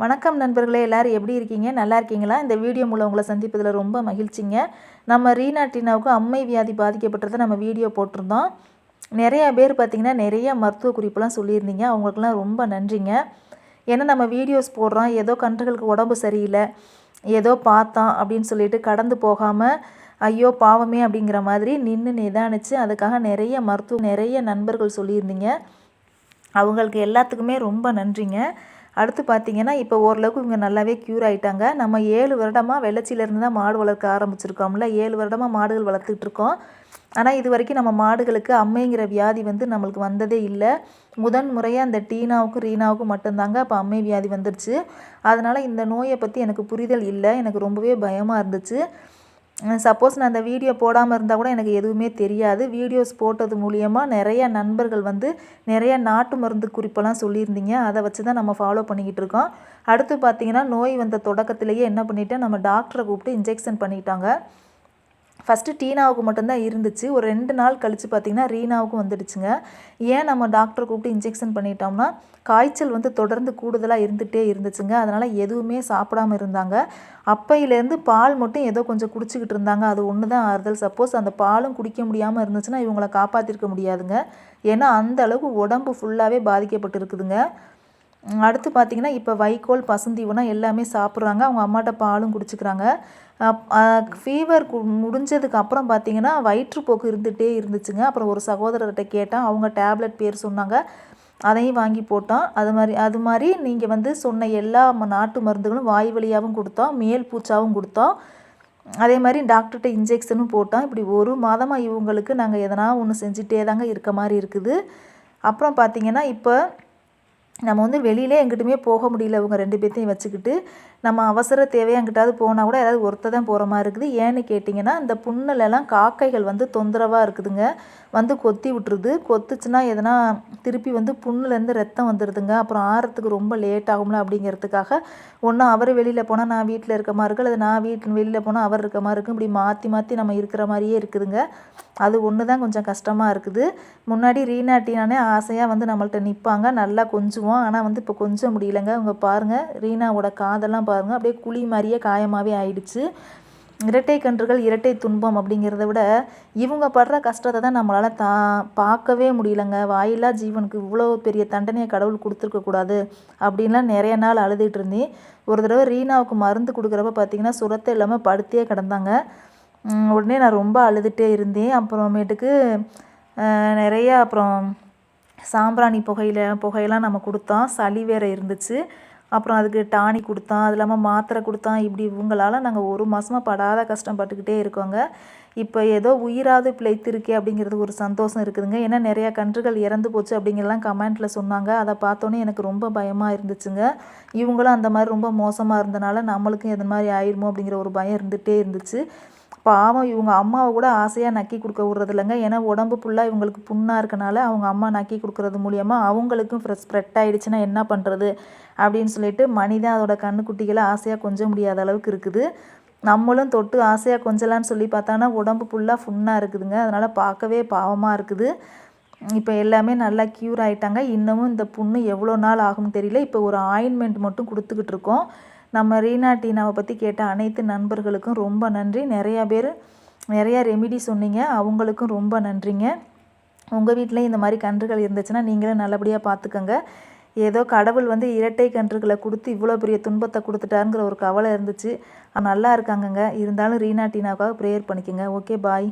வணக்கம் நண்பர்களே எல்லோரும் எப்படி இருக்கீங்க? நல்லா இருக்கீங்களா? இந்த வீடியோ மூலம் உங்களை சந்திப்பதில் ரொம்ப மகிழ்ச்சிங்க. நம்ம ரீனா டீனாவுக்கு அம்மை வியாதி பாதிக்கப்பட்டதை நம்ம வீடியோ போட்டிருந்தோம். நிறையா பேர் பார்த்திங்கன்னா நிறைய மருத்துவ குறிப்பெல்லாம் சொல்லியிருந்தீங்க. அவங்களுக்குலாம் ரொம்ப நன்றிங்க. ஏன்னா நம்ம வீடியோஸ் போடுறோம். ஏதோ கன்றுகளுக்கு உடம்பு சரியில்லை. ஏதோ பார்த்தோம் அப்படின்னு சொல்லிட்டு கடந்து போகாமல் ஐயோ பாவமே அப்படிங்கிற மாதிரி நின்று நிதானித்து அதுக்காக நிறைய மருத்துவ நிறைய நண்பர்கள் சொல்லியிருந்தீங்க. அவங்களுக்கு எல்லாத்துக்குமே ரொம்ப நன்றிங்க. அடுத்து பார்த்திங்கன்னா இப்போ ஓரளவுக்கு இவங்க நல்லாவே க்யூர் ஆகிட்டாங்க நம்ம ஏழு வருடமாக வெள்ளச்சியிலேருந்து தான் மாடு வளர்க்க ஆரம்பிச்சிருக்கோம்ல. ஏழு வருடமாக மாடுகள் வளர்த்துட்ருக்கோம் ஆனால் இது வரைக்கும் நம்ம மாடுகளுக்கு அம்மைங்கிற வியாதி வந்து நம்மளுக்கு வந்ததே இல்லை. முதன் முறையாக அந்த டீனாவுக்கும் ரீனாவுக்கும் மட்டும்தாங்க அப்போ அம்மை வியாதி வந்துடுச்சு அதனால் இந்த நோயை பற்றி எனக்கு புரிதல் இல்லை. எனக்கு ரொம்பவே பயமாக இருந்துச்சு. சப்போஸ் நான் அந்த வீடியோ போடாமல் இருந்தால் கூட எனக்கு எதுவுமே தெரியாது. வீடியோஸ் போட்டது மூலியமாக நிறைய நண்பர்கள் வந்து நிறைய நாட்டு மருந்து குறிப்பெல்லாம் சொல்லியிருந்தீங்க. அதை வச்சு தான் நம்ம ஃபாலோ பண்ணிக்கிட்டு இருக்கோம். அடுத்து பார்த்திங்கன்னா நோய் வந்த தொடக்கத்திலேயே என்ன பண்ணிவிட்டேன் நம்ம டாக்டரை கூப்பிட்டு இன்ஜெக்ஷன் பண்ணிட்டாங்க. ஃபஸ்ட்டு டீனாவுக்கு மட்டும்தான் இருந்துச்சு. ஒரு ரெண்டு நாள் கழித்து பார்த்திங்கன்னா ரீனாவுக்கும் வந்துடுச்சுங்க. ஏன் நம்ம டாக்டர் கூப்பிட்டு இன்ஜெக்ஷன் பண்ணிட்டோம்னா காய்ச்சல் வந்து தொடர்ந்து கூடுதலாக இருந்துகிட்டே இருந்துச்சுங்க. அதனால் எதுவுமே சாப்பிடாமல் இருந்தாங்க. அப்பையிலேருந்து பால் மட்டும் ஏதோ கொஞ்சம் குடிச்சிக்கிட்டு இருந்தாங்க. அது ஒன்று தான் ஆறுதல். சப்போஸ் அந்த பாலும் குடிக்க முடியாமல் இருந்துச்சுன்னா இவங்களை காப்பாற்றிருக்க முடியாதுங்க. ஏன்னா அந்த அளவுக்கு உடம்பு ஃபுல்லாகவே பாதிக்கப்பட்டு இருக்குதுங்க அடுத்து பார்த்திங்கன்னா இப்போ வைக்கோல் பசுந்தீவனம் எல்லாமே சாப்பிட்றாங்க. அவங்க அம்மாட்ட பாலும் குடிச்சிக்கிறாங்க. ஃபீவர் முடிஞ்சதுக்கு அப்புறம் பார்த்திங்கன்னா வயிற்றுப்போக்கு இருந்துகிட்டே இருந்துச்சுங்க. அப்புறம் ஒரு சகோதரர்கிட்ட கேட்டால் அவங்க டேப்லெட் பேர் சொன்னாங்க. அதையும் வாங்கி போட்டோம் அது மாதிரி அது மாதிரி நீங்கள் வந்து சொன்ன எல்லா நாட்டு மருந்துகளும் வாய் வழியாகவும் கொடுத்தோம். மேல் பூச்சாவும் கொடுத்தோம். அதே மாதிரி டாக்டர்கிட்ட இன்ஜெக்ஷனும் போட்டோம் இப்படி ஒரு மாதமாக இவங்களுக்கு நாங்கள் எதனா ஒன்று செஞ்சுட்டே தாங்க இருக்க மாதிரி இருக்குது. அப்புறம் பார்த்திங்கன்னா இப்போ நம்ம வந்து வெளியிலே எங்கிட்டுமே போக முடியல இவங்க ரெண்டு பேர்த்தையும் வச்சுக்கிட்டு நம்ம அவசர தேவையாங்கிட்டாவது போனால் கூட ஏதாவது ஒருத்த தான் போகிற மாதிரி இருக்குது. ஏன்னு கேட்டிங்கன்னா இந்த புண்ணுலலாம் காக்கைகள் வந்து தொந்தரவாக இருக்குதுங்க. வந்து கொத்தி விட்டுருது. கொத்துச்சுன்னா எதனா திருப்பி வந்து புண்ணுலேருந்து ரத்தம் வந்துடுதுங்க அப்புறம் ஆறத்துக்கு ரொம்ப லேட் ஆகும்ல அப்படிங்கிறதுக்காக. ஒன்று அவர் வெளியில் போனால் நான் வீட்டில் இருக்க மாதிரி இருக்குது அல்லது நான் வீட்டில் வெளியில் போனால் அவர் இருக்க மாதிரி இருக்கும். இப்படி மாற்றி மாற்றி நம்ம இருக்கிற மாதிரியே இருக்குதுங்க. அது ஒன்று தான் கொஞ்சம் கஷ்டமாக இருக்குது. முன்னாடி ரீனாட்டினானே ஆசையாக வந்து நம்மள்ட்ட நிற்பாங்க நல்லா கொஞ்சுவோம் ஆனால் வந்து இப்போ கொஞ்சம் முடியலைங்க. அவங்க பாருங்கள் ரீனாவோட காதெல்லாம் பாருங்கள் அப்படியே குழி மாதிரியே காயமாகவே ஆயிடுச்சு. இரட்டை கன்றுகள் இரட்டை துன்பம் அப்படிங்கிறத விட இவங்க படுற கஷ்டத்தை தான் நம்மளால் தா பார்க்கவே முடியலங்க. வாயில்லா ஜீவனுக்கு இவ்வளோ பெரிய தண்டனையை கடவுள் கொடுத்துருக்கக்கூடாது அப்படின்லாம் நிறைய நாள் அழுதுகிட்டு இருந்தேன். ஒரு தடவை ரீனாவுக்கு மருந்து கொடுக்குறப்ப பார்த்தீங்கன்னா சுரத்தை இல்லாமல் படுத்தே கிடந்தாங்க. உடனே நான் ரொம்ப அழுதுகிட்டே இருந்தேன். அப்புறமேட்டுக்கு நிறையா அப்புறம் சாம்பிராணி புகையில் புகையெல்லாம் நம்ம கொடுத்தோம். சளி வேறு இருந்துச்சு. அப்புறம் அதுக்கு டானிக் கொடுத்தான் அது இல்லாமல் மாத்திரை கொடுத்தான் இப்படி இவங்களால் நாங்கள் ஒரு மாதமாக படாத கஷ்டப்பட்டுக்கிட்டே இருக்கோங்க. இப்போ ஏதோ உயிராது பிழைத்திருக்கே அப்படிங்கிறது ஒரு சந்தோஷம் இருக்குதுங்க. ஏன்னா நிறையா கன்றுகள் இறந்து போச்சு அப்படிங்கிறலாம் கமெண்ட்டில் சொன்னாங்க. அதை பார்த்தோன்னே எனக்கு ரொம்ப பயமாக இருந்துச்சுங்க. இவங்களும் அந்த மாதிரி ரொம்ப மோசமாக இருந்தனால நம்மளுக்கும் எது மாதிரி ஆயிருமோ அப்படிங்கிற ஒரு பயம் இருந்துகிட்டே இருந்துச்சு. பாவம் இவங்க அம்மாவை கூட ஆசையாக நக்கி கொடுக்க விட்றது இல்லைங்க ஏன்னா உடம்பு ஃபுல்லாக இவங்களுக்கு புண்ணாக இருக்கனால அவங்க அம்மா நக்கி கொடுக்குறது மூலியமாக அவங்களுக்கும் ஸ்ப்ரெட் ஆகிடுச்சுன்னா என்ன பண்ணுறது அப்படின்னு சொல்லிட்டு மனிதன் அதோட கண்ணுக்குட்டிகளை ஆசையாக கொஞ்சம் முடியாத அளவுக்கு இருக்குது. நம்மளும் தொட்டு ஆசையாக கொஞ்சலான்னு சொல்லி பார்த்தானா உடம்பு ஃபுல்லாக புண்ணாக இருக்குதுங்க. அதனால் பார்க்கவே பாவமாக இருக்குது. இப்போ எல்லாமே நல்லா க்யூர் ஆகிட்டாங்க இன்னமும் இந்த புண்ணு எவ்வளோ நாள் ஆகும்னு தெரியல. இப்போ ஒரு ஆயின்மெண்ட் மட்டும் கொடுத்துக்கிட்டு இருக்கோம். நம்ம ரீனா டீனாவை பற்றி கேட்ட அனைத்து நண்பர்களுக்கும் ரொம்ப நன்றி. நிறையா பேர் நிறையா ரெமிடி சொன்னீங்க. அவங்களுக்கும் ரொம்ப நன்றிங்க. உங்கள் வீட்லேயும் இந்த மாதிரி கன்றுகள் இருந்துச்சுன்னா நீங்களும் நல்லபடியாக பார்த்துக்கோங்க ஏதோ கடவுள் வந்து இரட்டை கன்றுகளை கொடுத்து இவ்வளோ பெரிய துன்பத்தை கொடுத்துட்டாருங்கிற ஒரு கவலை இருந்துச்சு. நல்லா இருக்காங்கங்க. இருந்தாலும் ரீனா டீனாவுக்காக ப்ரேயர் பண்ணிக்கோங்க. Okay bye